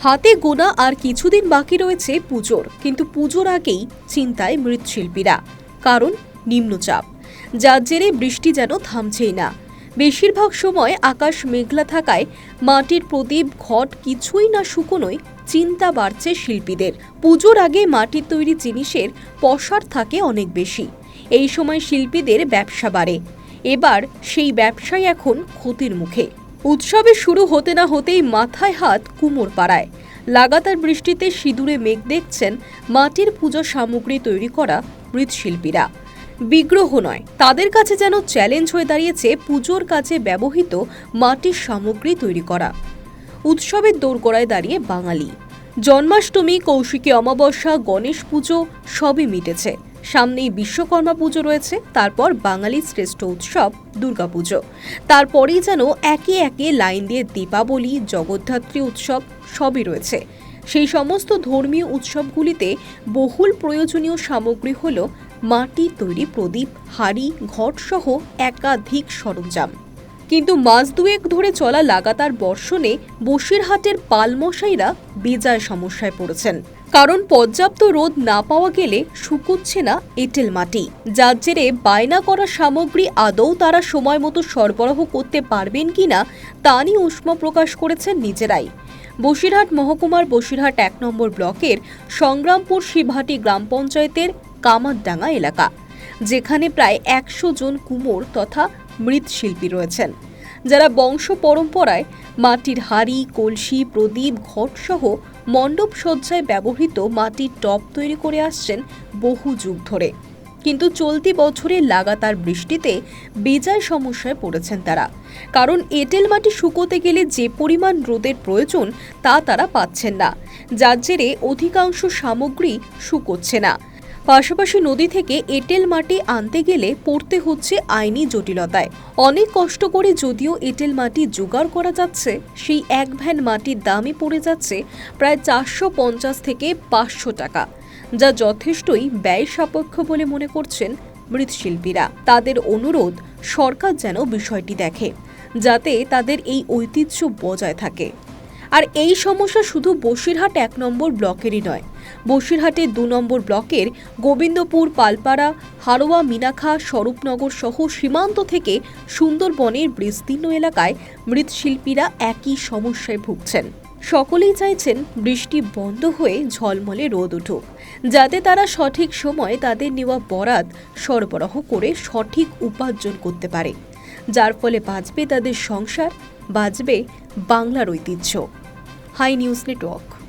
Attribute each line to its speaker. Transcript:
Speaker 1: হাতে গোনা আর কিছুদিন বাকি রয়েছে পুজোর, কিন্তু পুজোর আগেই চিন্তায় মৃৎশিল্পীরা। কারণ, নিম্নচাপ। যার জেরে বৃষ্টি যেন থামছেই না। বেশিরভাগ সময় আকাশ মেঘলা থাকায় মাটির প্রদীপ, ঘট কিছুই না শুকোনোয় চিন্তা বাড়ছে শিল্পীদের। পুজোর আগে মাটির তৈরি জিনিসের পসার থাকে অনেক বেশি। এই সময় শিল্পীদের ব্যবসা বাড়ে। এবার সেই ব্যবসায় এখন ক্ষতির মুখে। উৎসবে শুরু হতে না হতেই মাথায় হাত কুমোর পাড়ায়। লাগাতার বৃষ্টিতে সিঁদুরে মেঘ দেখছেন মাটির পুজো সামগ্রী তৈরি করা মৃৎশিল্পীরা। বিগ্রহ নয়, তাদের কাছে যেন চ্যালেঞ্জ হয়ে দাঁড়িয়েছে পুজোর কাজে ব্যবহৃত মাটির সামগ্রী তৈরি করা। উৎসবের দোরগোড়ায় দাঁড়িয়ে বাঙালি। জন্মাষ্টমী, কৌশিকী অমাবস্যা, গণেশ পুজো সবই মিটেছে। সামনেই বিশ্বকর্মা পুজো রয়েছে, তারপর বাঙালির শ্রেষ্ঠ উৎসব দুর্গাপুজো তারপরেই যেন একে একে লাইন দিয়ে দীপাবলি, জগদ্ধাত্রী উৎসব সবই রয়েছে। সেই সমস্ত ধর্মীয় উৎসবগুলিতে বহুল প্রয়োজনীয় সামগ্রী হল মাটির তৈরি প্রদীপ, হাড়ি, ঘটসহ একাধিক সরঞ্জাম। কিন্তু মাস দুয়েক ধরে চলা লাগাতার বর্ষণে বসিরহাটের পালমশাইরা বেজায় সমস্যায় পড়েছেন। কারণ পর্যাপ্ত রোদ না পাওয়া গেলে শুকোচ্ছে না এঁটেল মাটি। যার জেরে বায়না করা সামগ্রী আদৌ তারা সময় মতো সরবরাহ করতে পারবেন কিনা তা নিয়ে উষ্মা প্রকাশ করেছেন নিজেরাই। বসিরহাট মহকুমার বসিরহাট এক নম্বর ব্লকের সংগ্রামপুর শিবহাটি গ্রাম পঞ্চায়েতের কামারডাঙ্গা এলাকা, যেখানে প্রায় একশো জন কুমোর তথা মৃৎশিল্পী রয়েছেন। যারা বংশ পরম্পরায় মাটির হাড়ি, কলসি, প্রদীপ, ঘটসহ মণ্ডপ সজ্জায় ব্যবহৃত মাটির টপ তৈরি করে আসছেন বহু যুগ ধরে। কিন্তু চলতি বছরে লাগাতার বৃষ্টিতে বেজায় সমস্যায় পড়েছেন তারা। কারণ এঁটেল মাটি শুকোতে গেলে যে পরিমাণ রোদের প্রয়োজন তা তারা পাচ্ছেন না। যার জেরে অধিকাংশ সামগ্রী শুকোচ্ছে না। পাশাপাশি নদী থেকে এঁটেল মাটি আনতে গেলে পড়তে হচ্ছে আইনি জটিলতায়। অনেক কষ্ট করে যদিও এঁটেল মাটি জোগাড় করা যাচ্ছে, সেই এক ভ্যান মাটির দামই পড়ে যাচ্ছে প্রায় চারশো পঞ্চাশ থেকে পাঁচশো টাকা, যা যথেষ্টই ব্যয় সাপেক্ষ বলে মনে করছেন মৃৎশিল্পীরা। তাদের অনুরোধ, সরকার যেন বিষয়টি দেখে, যাতে তাদের এই ঐতিহ্য বজায় থাকে। আর এই সমস্যা শুধু বসিরহাট এক নম্বর ব্লকেরই নয়। বসিরহাটের দু নম্বর ব্লকের গোবিন্দপুর, পালপাড়া হারোয়া মিনাখা, স্বরূপনগর সহ সীমান্ত থেকে সুন্দরবনের বিস্তীর্ণ এলাকায় মৃৎশিল্পীরা একই সমস্যায় ভুগছেন। সকলেই চাইছেন বৃষ্টি বন্ধ হয়ে ঝলমলে রোদ উঠুক। যাতে তারা সঠিক সময়ে তাদের নেওয়া বরাত সরবরাহ করে সঠিক উপার্জন করতে পারে। যার ফলে বাঁচবে তাদের সংসার, বাঁচবে বাংলার ঐতিহ্য। High News Network.